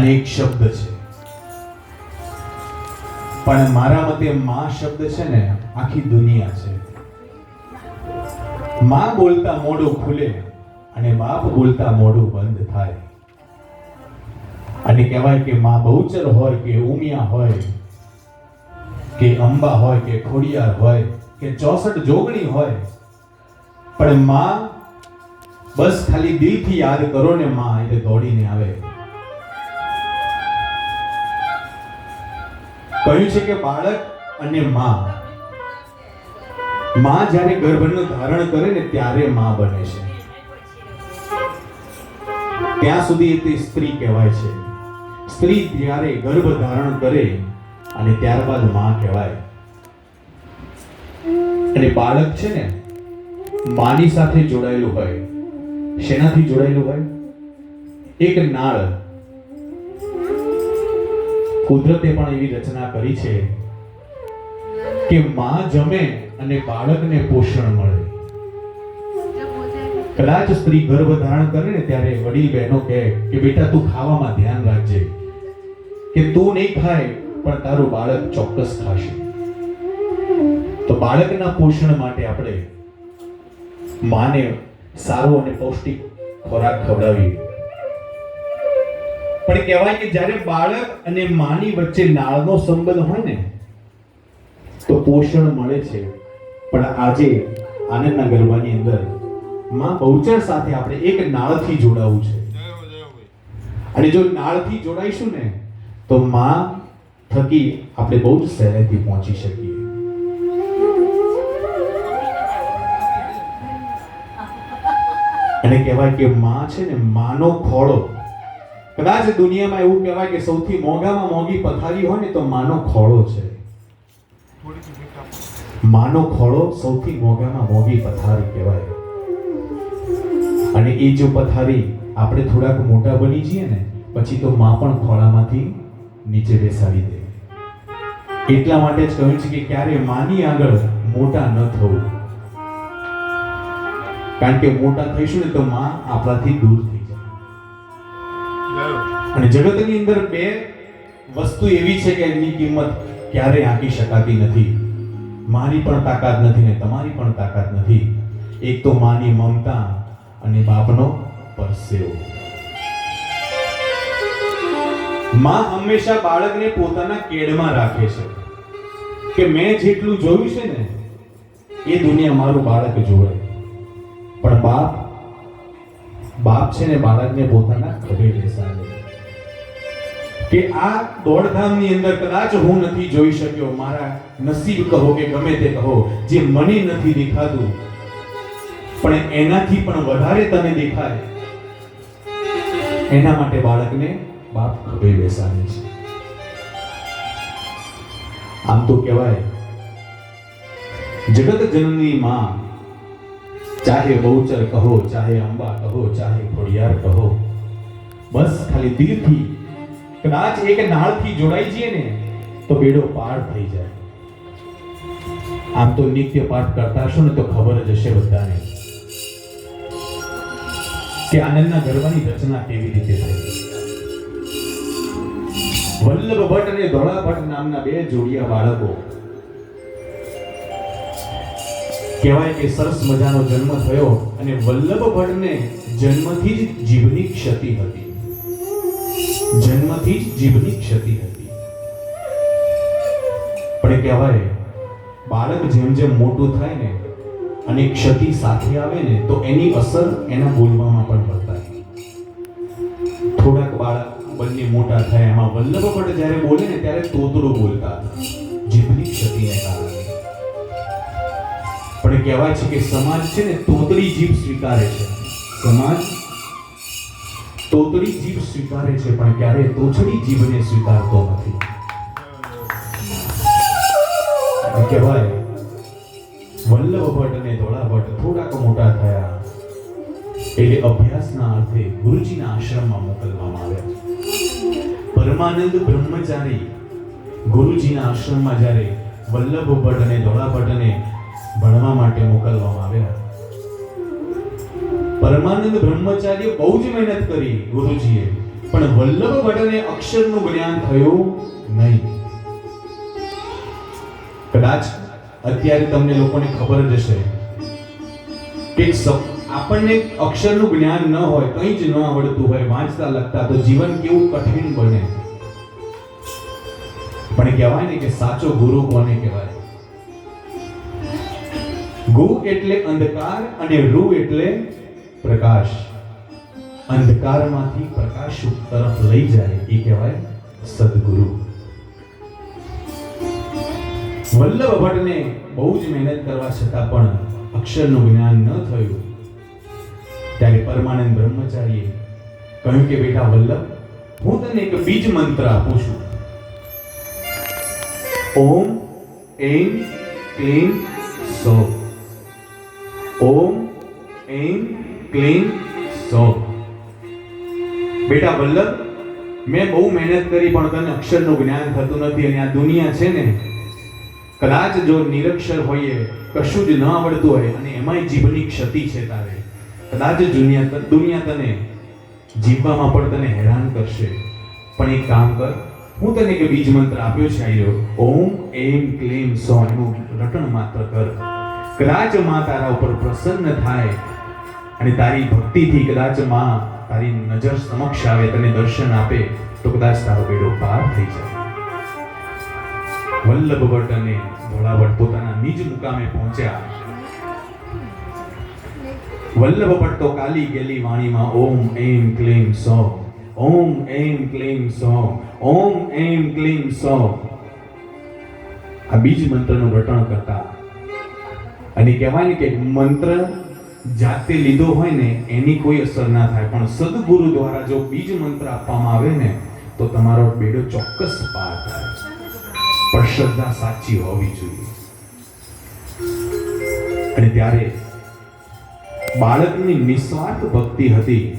અને એક શબ્દ છે. પણ મારા મતે માં શબ્દ છે ને, આખી દુનિયા છે. માં બોલતા મોઢું ખુલે અને બાપ બોલતા મોઢું બંધ થાય. અને કહેવાય કે માં બહુચર હોય કે ઉમિયા હોય, કે અંબા હોય કે ખોડિયાર હોય, કે ચોસઠ જોગણી હોય. પણ માં બસ ખાલી દિલથી યાદ કરો ને માં એટલે દોડીને આવે. કહ્યું છે કે બાળક અને માં. માં જ્યારે ગર્ભનું ધારણ કરે ને ત્યારે માં બને છે. ત્યાં સુધી તે સ્ત્રી કહેવાય છે. સ્ત્રી જ્યારે ગર્ભ ધારણ કરે અને ત્યારબાદમાં કહેવાય. અને બાળક છે ને, માની સાથે જોડાયેલું હોય. શેનાથી જોડાયેલું હોય? એક નાળ કુદરતે પણ એવી રચના કરી છે કે માં જમે અને બાળકને પોષણ મળે. કદાચ સ્ત્રી ગર્ભ ધારણ કરે ને ત્યારે વડીલ બહેનો કહે કે, બેટા, તું ખાવામાં ધ્યાન રાખજે. કે તું નહીં ખાય, પણ તારું બાળક ચોક્કસ ખાશે. તો બાળકના પોષણ માટે આપણે માને સારો અને પૌષ્ટિક ખોરાક ખવડાવીએ. પણ કહેવાય કે જ્યારે બાળક અને માની વચ્ચે નાળનો સંબંધ હોય ને, તો પોષણ મળે છે. પણ આજે આનંદના ગરબાની અંદરમાં બહુચર સાથે આપણે એક નાળથી જોડાવું છે. અને જો નાળથી જોડાઈશું ને, તો માં થકી આપણે બહુ જ સહેલાઈથી પહોંચી શકીએ. અને કહેવાય કે માં છે ને, માનો ખોળો કદાચ દુનિયામાં એવું કહેવાય કે સૌથી મોંઘામાં મોંઘી પથારી હોય ને તો માનો ખોળો છે. માનો ખોળો સૌથી મોંઘામાં મોંઘી પથારી કહેવાય. અને એ જો પથારી આપણે થોડાક મોટા બની જઈએ ને, પછી તો માં પણ ખોળામાંથી નીચે બેસાડી દે. એટલા માટે જ કહ્યું છે કે ક્યારે માની આગળ મોટા ન થવું. કારણ કે મોટા થઈશું ને તો માં આપણાથી દૂર અને જગતની અંદર બે વસ્તુ એવી છે કે એની કિંમત ક્યારેય આંકી શકાતી નથી. મારી પણ તાકાત નથી ને તમારી પણ તાકાત નથી. એક તો માની મમતા અને બાપનો પરસેવો. માં હંમેશા બાળકને પોતાના કેડમાં રાખે છે. કે મેં જેટલું જોયું છે ને, એ દુનિયા મારું બાળક જોવે. પણ બાપ બાપ છે ને બાળકને પોતાના ખભે બેસાડે. કે આ દોડધામની અંદર કદાચ હું નથી જોઈ શક્યો, મારા નસીબ કહો કે ગમે તે કહો, જે મને નથી દેખાતું, પણ એનાથી પણ વધારે તને દેખાય. એના માટે બાળકને બાપ ખભે બેસાડે છે. આમ તો કહેવાય, જગત જનની માં, ચાહે બહુચર કહો, ચાહે અંબા કહો, ચાહે ખોડિયાર કહો, બસ ખાલી દિલથી કદાચ એક નાળથી જોડાઈ જઈએ ને, તો બેડો પાર થઈ જાય. આમ તો નિત્ય પાઠ કરતા હશો ને, તો ખબર જ હશે બધાને કે આનંદના ગરબાની રચના કેવી રીતે થઈ વલ્લભ ભટ્ટ અને ધોળા ભટ્ટ નામના બે જોડિયા બાળકો કહેવાય કે સરસ મજાનો જન્મ થયો અને વલ્લભ ભટ્ટને જન્મથી જ જીવની ક્ષતિ હતી. જન્મથી જ જીવની ક્ષતિ હતી. પણ કહેવાય, બાળક જેમ જેમ મોટું થાય ને અને ક્ષતિ સાથે આવે ને, તો એની અસર એના બોલવામાં પણ બતાય થોડાક બાળક બંને મોટા થયા, એમાં વલ્લભ પણ જ્યારે બોલે ને, ત્યારે તોતરો બોલતા હતા. જીભની ક્ષતિને કારણે. પણ કહેવાય છે કે સમાજ છે ને, તોતડી જીભ સ્વીકારે છે. સમાજ તોતડી જીભ સ્વીકારે છે, પણ ક્યારે તોછડી જીભને સ્વીકારતો નથી. કહેવાય વલ્લભ ભટ્ટ અને ધોળા ભટ્ટ થોડાક મોટા થયા, એટલે અભ્યાસના અર્થે ગુરુજીના આશ્રમમાં મોકલવામાં આવ્યા પરમાનંદ બ્રહ્મચારી ગુરુજીના આશ્રમમાં જ્યારે વલ્લભ ભટ્ટ અને ધોળા ભટ્ટને ભણવા માટે મોકલવામાં આવ્યા પરમાનંદ બ્રહ્મચાર્ય બહુ જ મહેનત કરી ગુરુજીએ, પણ વલ્લભ ભટ્ટને અક્ષરનું જ્ઞાન થયું નહીં. કદાચ અત્યારે તમને લોકોને ખબર જ હશે કે આપણને અક્ષરનું જ્ઞાન ન હોય, કંઈ જ ન આવડતું હોય, વાંચતા, લખતા, તો જીવન કેવું કઠિન બને. પણ કહેવાય ને કે સાચો ગુરુ કોને કહેવાય? ગુ એટલે અંધકાર અને રૂ એટલે પ્રકાશ અંધકારમાંથી પ્રકાશ તરફ લઈ જાય એ કહેવાય સદગુરુ. વલ્લભ ભટ્ટને બહુ જ મહેનત કરવા છતાં પણ અક્ષરનું જ્ઞાન ન થયું. ત્યારે પરમાનંદ બ્રહ્મચારીએ કહ્યું કે, બેટા વલ્લભ, હું તને એક બીજ મંત્ર આપું છું. ઓમ એમ એમ સો. ક્લીમ સો બેટા વલ્લભ, મેં બહુ મહેનત કરી પણ તને અક્ષરનું જ્ઞાન થતું નથી અને આ દુનિયા છે ને, કદાચ જો નિરક્ષર હોઈએ, કશું જ ન આવડતું હોય અને એમાંય જીભની ક્ષતિ છે તારે કદાચ દુનિયા દુનિયા તને જીવવામાં પણ તને હેરાન કરશે. પણ એક કામ કર, હું તને એક બીજ મંત્ર આપ્યો છે આયો ઓમ એમ ક્લેમ સો એનું રટણ માત્ર કર. કદાચમાં તારા ઉપર પ્રસન્ન થાય અને તારી ભક્તિથી કદાચમાં તારી નજર સમક્ષ આવે, તને દર્શન આપે, તો કદાચ તારો બેડો પાર થઈ જાય. વલ્લભ ભટ્ટ અને ધોળાભટ્ટ પોતાના નિજ મુકામે પહોંચ્યા. વલ્લભ ભટ્ટ કાલી ગેલી વાણીમાં, ઓમ, એમ, ક્લેમ, સો. ઓમ, એમ, ક્લેમ, સો. ઓમ, એમ, ક્લેમ, સો. આ બીજ મંત્રનું રટણ કરતા. અને કહેવાય ને કે મંત્ર જાતે લીધો હોય ને, એની કોઈ અસર ના થાય. પણ સદગુરુ દ્વારા જો બીજ મંત્ર આપવામાં આવે ને, તો તમારો બેડો ચોક્કસ પાર થાય. પણ શ્રદ્ધા સાચી હોવી જોઈએ. અને ત્યારે બાળકની નિસ્વાર્થ ભક્તિ હતી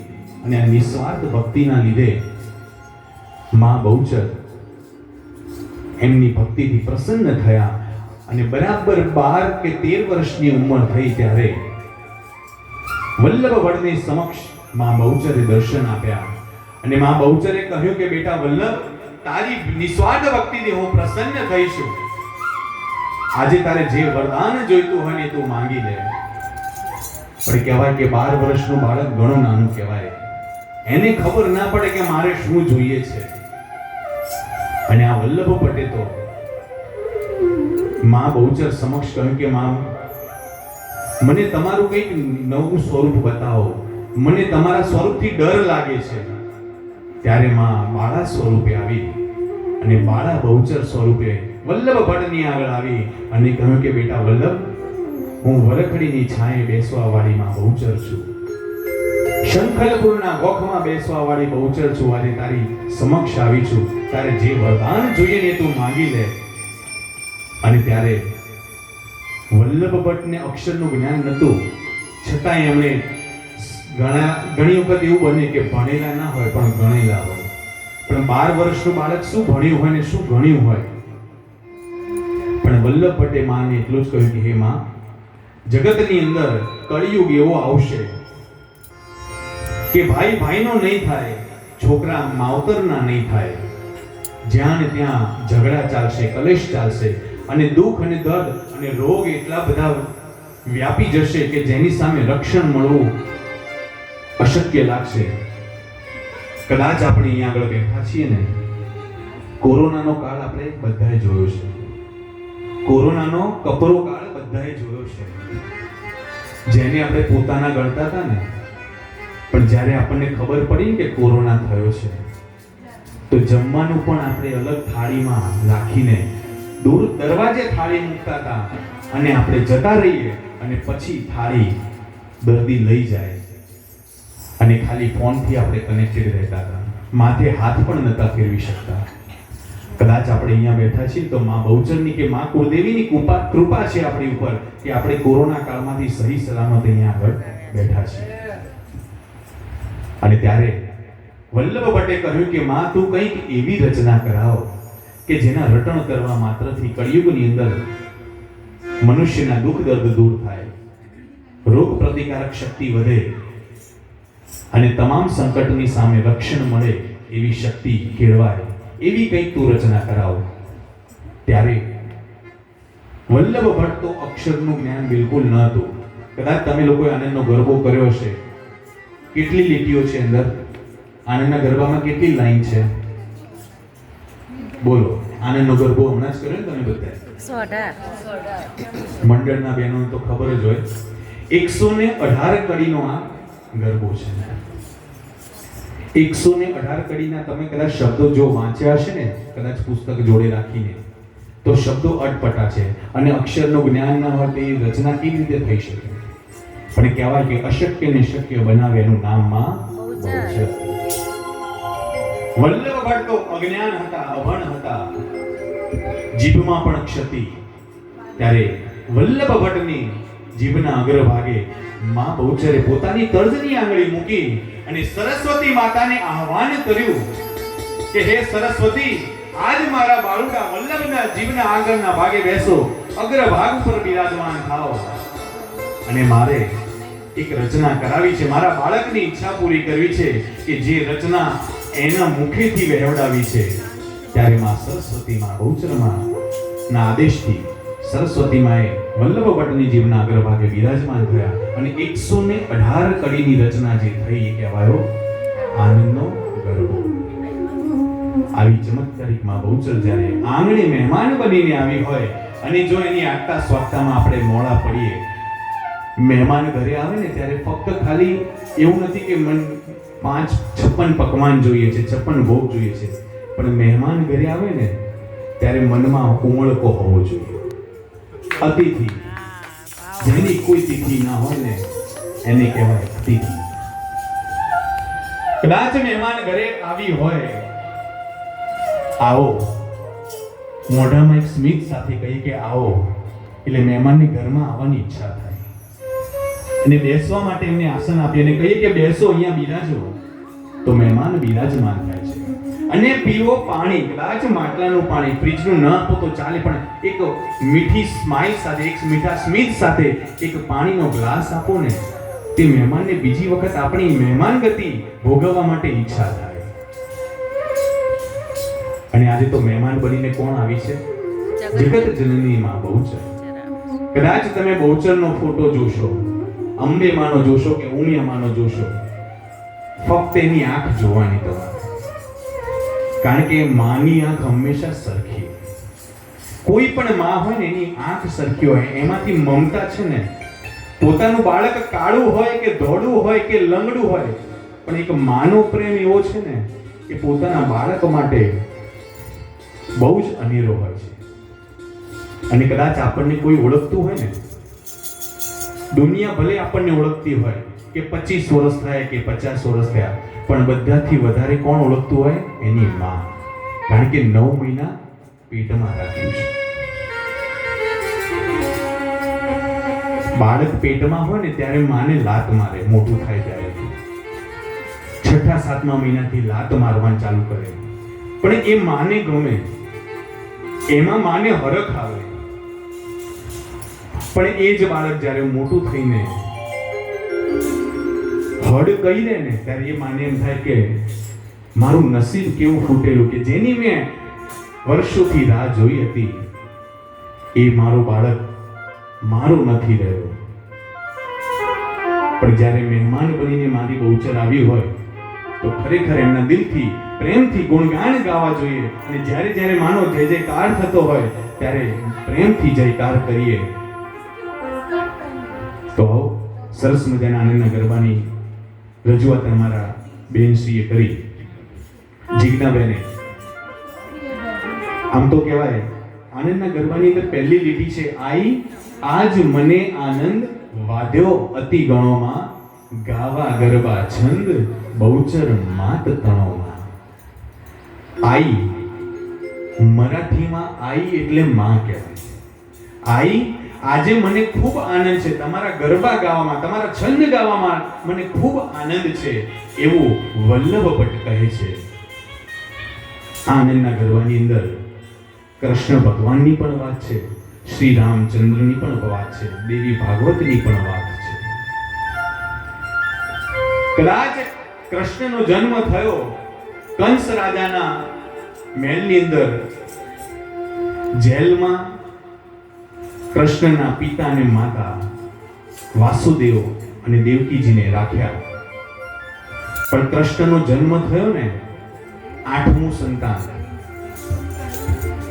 અને આ નિસ્વાર્થ ભક્તિના લીધે મા બહુચર એમની ભક્તિથી પ્રસન્ન થયા અને બરાબર બાર કે તેર વર્ષની ઉંમર થઈ ત્યારે વલ્લભ વડની સમક્ષમાં બહુચરે દર્શન આપ્યા. અને માં બહુચરે કહ્યું કે, બેટા વલ્લભ, તારી નિસ્વાર્થ ભક્તિથી હું પ્રસન્ન થઈ છું આજે તારે જે વરદાન જોઈતું હોય ને તું માંગી લે. પણ કહેવાય કે, બાર વર્ષનું બાળક ઘણું નાનું કહેવાય. એને ખબર ના પડે કે મારે શું જોઈએ છે. અને આ વલ્લભ પટેલ તો માં બહુચર સમક્ષ કહ્યું કે, માં મને તમારું કંઈક નવું સ્વરૂપ બતાવો. મને તમારા સ્વરૂપથી ડર લાગે છે. ત્યારે માં બાળા સ્વરૂપે આવી અને બાળા બહુચર સ્વરૂપે વલ્લભ ભટ્ટની આગળ આવી અને કહ્યું કે, બેટા વલ્લભ, હું વરખડીની છાંયે બેસવા વાળી બહુચર છું. શંખલપુરના ગોખમાં બેસવા વાળી બહુચર છું. આજે તારી સમક્ષ આવી છું. તારે જે વરદાન જોઈએ ને તું માંગી લે. અને ત્યારે વલ્લભ ભટ્ટને અક્ષરનું જ્ઞાન નહોતું. છતાંય એમણે ઘણા, ઘણી વખત એવું બને કે ભણેલા ના હોય, પણ ગણેલા હોય. પણ બાર વર્ષનું બાળક શું ભણ્યું હોય ને શું ગણ્યું હોય? પણ વલ્લભ ભટ્ટે માને એટલું જ કહ્યું કે, હે માં, જગતની અંદર કળિયુગ એવો આવશે કે ભાઈ ભાઈનો નહીં થાય, છોકરા માવતરના નહીં થાય. જ્યાં ને ત્યાં ઝઘડા ચાલશે, કલેશ ચાલશે અને દુઃખ અને દર્દ અને રોગ એટલા બધા વ્યાપી જશે કે જેની સામે રક્ષણ મળવું અશક્ય લાગશે. કદાચ આપણે અહીંયા આગળ બેઠા છીએ ને, કોરોનાનો કાળ આપણે બધાએ જોયો છે. કોરોનાનો કપરો કાળ બધાએ જોયો છે. જેને આપણે પોતાના ગણતા હતા ને, પણ જ્યારે આપણને ખબર પડી કે કોરોના થયો છે, તો જમવાનું પણ આપણે અલગ થાળીમાં રાખીને દૂર દરવાજે થાળી મૂકતા હતા. અને આપણે જતા રહીએ અને પછી થાળી દર્દી લઈ જાય. અને ખાલી ફોનથી આપણે કનેક્ટેડ રહેતા હતા. માથે હાથ પણ નતા ફેરવી શકતા. કદાચ આપણે અહીંયા બેઠા છીએ તો માં બહુચરની કે માં કુળદેવીની કૃપા કૃપા છે આપણી ઉપર કે આપણે કોરોના કાળમાંથી સહી સલામત અહીંયા આગળ બેઠા છીએ. અને ત્યારે વલ્લભ ભટ્ટે કહ્યું કે, માં, તું કંઈક એવી રચના કરાવ કે જેના રટણ કરવા માત્રથી કળિયુગની અંદર મનુષ્યના દુઃખ દર્દ દૂર થાય. રોગ પ્રતિકારક શક્તિ વધે અને તમામ સંકટની સામે રક્ષણ મળે એવી શક્તિ કેળવાય. એવી કંઈક તું રચના કરાવો. ત્યારે વલ્લભ ભટ્ટ તો અક્ષરનું જ્ઞાન બિલકુલ ન હતું. કદાચ તમે લોકોએ આનંદનો ગરબો કર્યો હશે. કેટલી લીટીઓ છે અંદર? આનંદના ગરબામાં કેટલી લાઈન છે? બોલો આનંદનો ગરબો હમણાં જ કર્યો તમે બધા મંડળના બહેનો તો ખબર જ હોય. એકસો ને અઢાર કડીનો આ ગરબો છે. એકસો ને અઢાર કડીના તમે કદાચ શબ્દો જો વાંચ્યા હશે ને કદાચ પુસ્તક જોડે રાખીને તો શબ્દો અટપટા છે અને અક્ષરનું જ્ઞાન ન હોય તો એ રચના કેવી રીતે થઈ શકે? પણ કહેવાય કે અશક્યને શક્ય બનાવે એનું નામમાં બહુ વલ્લભ ભટ્ટ તો અજ્ઞાન હતા, અભણ હતા. જીભમાં પણ ક્ષતિ. ત્યારે વલ્લભભટ્ટની જીભના અગ્ર ભાગે માં બહુચરે પોતાની તર્જની આંગળી મૂકી અને સરસ્વતી માતાને આહવાન કર્યું કે, હે સરસ્વતી, આજ મારા બાળુડા વલ્લભના જીભના આગળના ભાગે બેસો અગ્ર ભાગ ઉપર બિરાજમાન થાઓ. અને મારે એક રચના કરાવી છે. મારા બાળકની ઈચ્છા પૂરી કરવી છે કે જે રચના એના મુખેથી વહેવડાવી છે. ત્યારે માં સરસ્વતી માં બહુચરમાં ના આદેશથી સરસ્વતી માએ વલ્લભ ભટ્ટની જીવના અગ્રભાગે બિરાજમાન થયા અને એકસો ને અઢાર કડીની રચના જે થઈ એ કહેવાયો આનંદનો ગરબો. આવી ચમત્કારિકમાં બહુચર જ્યારે આંગણે મહેમાન બનીને આવી હોય અને જો એની આગતા સ્વાગતામાં આપણે મોડા પડીએ, મહેમાન ઘરે આવે ને ત્યારે ફક્ત ખાલી એવું નથી કે મન પાંચ, છપ્પન પકવાન જોઈએ છે, છપ્પન ભોગ જોઈએ છે. પણ મહેમાન ઘરે આવે ને, ત્યારે મનમાં ઉમળકો હોવો જોઈએ. અતિથિ, જેની કોઈ તિથિ ના હોય ને, એને કહેવાય અતિથિ. કદાચ મહેમાન ઘરે આવી હોય. આવો. મોઢામાં એક સ્મિત સાથે કહી કે આવો. એટલે મહેમાનની ઘરમાં આવવાની ઈચ્છા થાય. અને બેસવા માટે એમને આસન આપીએ અને કહીએ કે બેસો અહીંયા બિરાજો તો મહેમાન બિરાજમાન થાય છે. અને પીવો પાણી કદાચ માટલાનું પાણી ફ્રીજનું ન આપો તો ચાલે પણ એક મીઠી સ્માઇલ સાથે એક મીઠા સ્મિત સાથે એક પાણીનો ગ્લાસ આપો ને તે મહેમાનને બીજી વખત આપણી મહેમાન ગતિ ભોગવવા માટે ઈચ્છા થાય. અને આજે તો મહેમાન બનીને કોણ આવી છે? જગત. જનની માં બહુચર કદાચ તમે બહુચરનો ફોટો જોશો. અંબે માનો જોશો કે ઉમિયા માનો જોશો? ફક્ત એની આંખ જોવાની તમારે કારણ કે માની આંખ હંમેશા સરખી કોઈ પણ માં હોય ને એની આંખ સરખી હોય, એમાંથી મમતા છે ને, પોતાનું બાળક કાળું હોય કે ધોળું હોય કે લંગડું હોય, પણ એક માનો પ્રેમ એવો છે ને કે પોતાના બાળક માટે બહુ જ અનેરો હોય છે. અને કદાચ આપણને કોઈ ઓળખતું હોય ને દુનિયા ભલે આપણને ઓળખતી હોય કે પચીસ વર્ષ થાય કે પચાસ વર્ષ થયા, પણ બધાથી વધારે કોણ ઓળખતું હોય? એની માં. કારણ કે નવ મહિના પેટમાં રાખ્યું છે. બાળક પેટમાં હોય ને ત્યારે માને લાત મારે, મોટું થાય ત્યારે. છઠ્ઠા, સાતમા મહિનાથી લાત મારવાનું ચાલુ કરે. પણ એ માને ગમે. એમાં માને હરખ આવે. પણ એ જ બાળક જ્યારે મોટું થઈને હડ કહી દે ને ત્યારે એ માને એમ થાય કે મારું નસીબ કેવું ફૂટેલું કે જેની મેં વર્ષોથી રાહ જોઈ હતી, એ મારું બાળક મારું નથી રહ્યો. પણ જ્યારે મહેમાન બનીને મારી બહુચર આવી હોય, તો ખરેખર એમના દિલથી, પ્રેમથી ગુણગાન ગાવા જોઈએ. અને જ્યારે જ્યારે માનો જય જયકાર થતો હોય, ત્યારે પ્રેમથી જયકાર કરીએ. સરસ મજાના આનંદના ગરબાની રજૂઆત અમારા બેનશ્રીએ કરી. જીજ્ઞાબેને. આમ તો કહેવાય, આનંદના ગરબાની અંદર પહેલી લીટી છે, આઈ, આજ મને આનંદ વાદ્યો અતિ ગણોમાં ગાવા ગરબા છંદ, બહુચર માત તણોમાં. આઈ, મરાઠીમાં આઈ એટલે માં કહેવાય. આઈ આજે મને ખૂબ આનંદ છે. તમારા ગરબા ગાવામાં, તમારા છંદ ગાવામાં મને ખૂબ આનંદ છે, એવું વલ્લભ ભટ્ટ કહે છે. આનંદના ગરબાની અંદર કૃષ્ણ ભગવાનની પણ વાત છે, શ્રી રામચંદ્રની પણ વાત છે, દેવી ભાગવતની પણ વાત છે. કદાચ કૃષ્ણનો જન્મ થયો, કંસ રાજાના મહેલની અંદર જેલમાં કૃષ્ણના પિતા અને માતા વાસુદેવ અને દેવકીજીને રાખ્યા. પણ કૃષ્ણનો જન્મ થયો ને આઠમું સંતાન.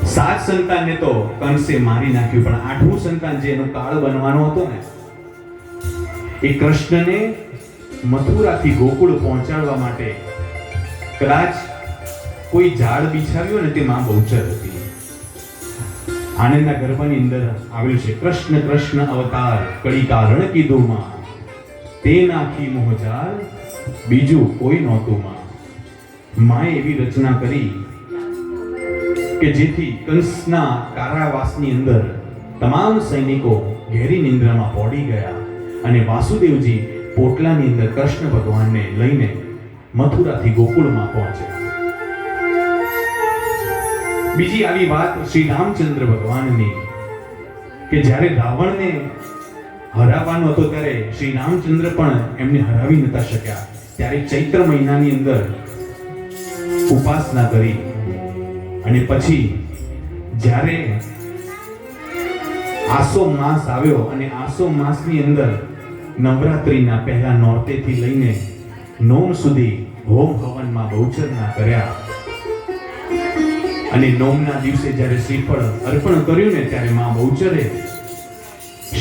સાત સંતાનને તો કંસે મારી નાખ્યું, પણ આઠમું સંતાન જે એનો કાળ બનવાનો હતો ને, એ કૃષ્ણને મથુરાથી ગોકુળ પહોંચાડવા માટે કદાચ કોઈ ઝાડ બિછાવ્યું ને તે માં બહુચર હતી. આનંદના ગર્ભની અંદર આવેલ છે. કૃષ્ણ કૃષ્ણ અવતાર કડી કારણ કીધું તે નાખી મોહજાર બીજું કોઈ નહોતું માએ એવી રચના કરી કે જેથી કંસના કારાવાસની અંદર તમામ સૈનિકો ઘેરી નિંદ્રામાં પોડી ગયા અને વાસુદેવજી પોટલાની અંદર કૃષ્ણ ભગવાનને લઈને મથુરાથી ગોકુળમાં પહોંચ્યા. બીજી આવી વાત શ્રી રામચંદ્ર ભગવાનની, કે જ્યારે રાવણને હરાવવાનો હતો ત્યારે શ્રી રામચંદ્ર પણ એમને હરાવી નતા શક્યા. ત્યારે ચૈત્ર મહિનાની અંદર ઉપાસના કરી અને પછી જ્યારે આસો માસ આવ્યો અને આસો માસની અંદર નવરાત્રિના પહેલા નોરતેથી લઈને નોમ સુધી હોમ હવનમાં બહુચરના કર્યા. અને નોમના દિવસે જ્યારે શ્રીફળ અર્પણ કર્યું ને ત્યારે મા બહુચરે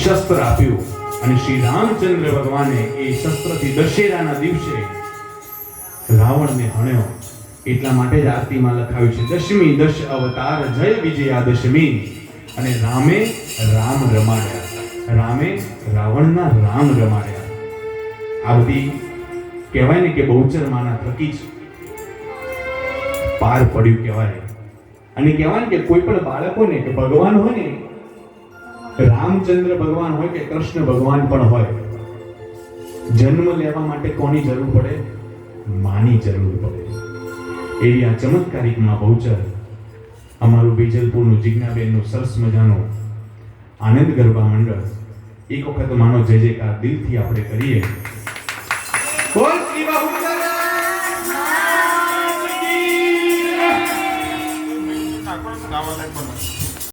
શસ્ત્ર આપ્યું અને શ્રી રામચંદ્ર ભગવાને એ શસ્ત્રથી દશેરાના દિવસે રાવણને હણ્યો. એટલા માટે જ આરતીમાં લખાયું છે, દશમી દશ અવતાર જય વિજયા દશમી અને રામે રામ રમાડ્યા. રામે રાવણના રામ રમાડ્યા. આ બધી કહેવાય ને કે બહુચર માના થકી જ પાર પડ્યું કહેવાય. અને કહેવાય કે કોઈ પણ બાળકોને, કે ભગવાન હોય ને, રામચંદ્ર ભગવાન હોય કે કૃષ્ણ ભગવાન પણ હોય, જન્મ લેવા માટે કોની જરૂર પડે? માની જરૂર પડે. એવી આ ચમત્કારિકમાં બહુચર અમારું બીજલપુરનું જિજ્ઞાબેનનું સરસ મજાનું આનંદ ગરબા મંડળ એક વખત માનો જય જયકાર, દિલથી આપણે કરીએ. બોલ શ્રી બહુચર வாங்க கட் பண்ணுறேன்